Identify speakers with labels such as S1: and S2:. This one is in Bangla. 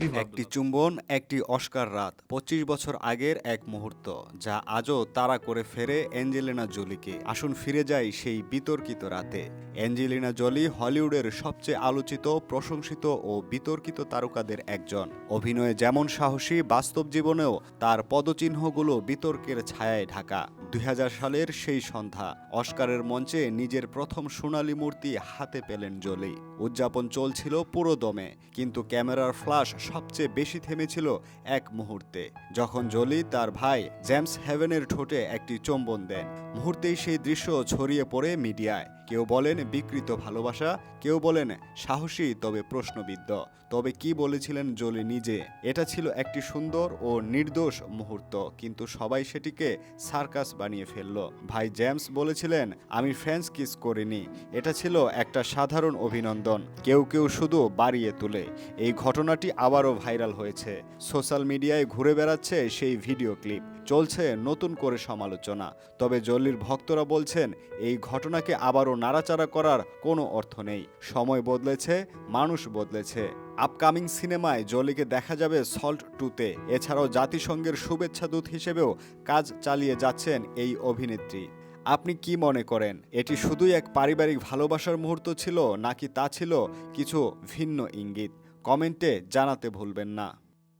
S1: একটি চুম্বন একটি অস্কার রাত পঁচিশ বছর আগের এক মুহূর্ত যা আজও তারা করে ফেরে অ্যাঞ্জেলিনা জোলিকে। আসুন ফিরে যাই সেই বিতর্কিত রাতে। অ্যাঞ্জেলিনা জোলি হলিউডের সবচেয়ে আলোচিত প্রশংসিত ও বিতর্কিত তারকাদের একজন। অভিনয়ে যেমন সাহসী বাস্তব জীবনেও তার পদচিহ্নগুলো বিতর্কের ছায়ায় ঢাকা। দুই হাজার সালের সেই সন্ধ্যা অস্কারের মঞ্চে নিজের প্রথম সোনালী মূর্তি হাতে পেলেন জোলি। উদযাপন চলছিল পুরো দমে কিন্তু ক্যামেরার ফ্লাশ সবচেয়ে বেশি থেমেছিল এক মুহূর্তে। যখন জলি তার ভাই জেমস হেভেনের ঠোঁটে একটি চুম্বন দেন, মুহূর্তেই সেই দৃশ্য ছড়িয়ে পড়ে মিডিয়ায়। কেউ বলেন বিকৃত ভালোবাসা, কেউ বলেন সাহসী, তবে প্রশ্নবিদ্ধ। তবে কি বলেছিলেন জোলি নিজে? এটা ছিল একটি সুন্দর ও নির্দোষ মুহূর্ত, কিন্তু সবাই সেটিকে সার্কাস বানিয়ে ফেলল। ভাই জেমস বলেছিলেন, আমি ফ্রেন্স কিস করিনি। এটা ছিল একটা সাধারণ অভিনন্দন, কেউ কেউ শুধু বাড়িয়ে তোলে। এই ঘটনাটি আবারও ভাইরাল হয়েছে। সোশ্যাল মিডিয়ায় ঘুরে বেড়াচ্ছে সেই ভিডিও ক্লিপ। চলছে নতুন করে সমালোচনা। তবে জলির ভক্তরা বলছেন, এই ঘটনাকে আবারও নাড়াচাড়া করার কোনো অর্থ নেই। সময় বদলেছে, মানুষ বদলেছে। আপকামিং সিনেমায় জলিকে দেখা যাবে সল্ট টুতে। এছাড়াও জাতিসংঘের শুভেচ্ছা দূত হিসেবেও কাজ চালিয়ে যাচ্ছেন এই অভিনেত্রী। আপনি কি মনে করেন, এটি শুধুই এক পারিবারিক ভালোবাসার মুহূর্ত ছিল, নাকি তা ছিল কিছু ভিন্ন ইঙ্গিত? কমেন্টে জানাতে ভুলবেন না।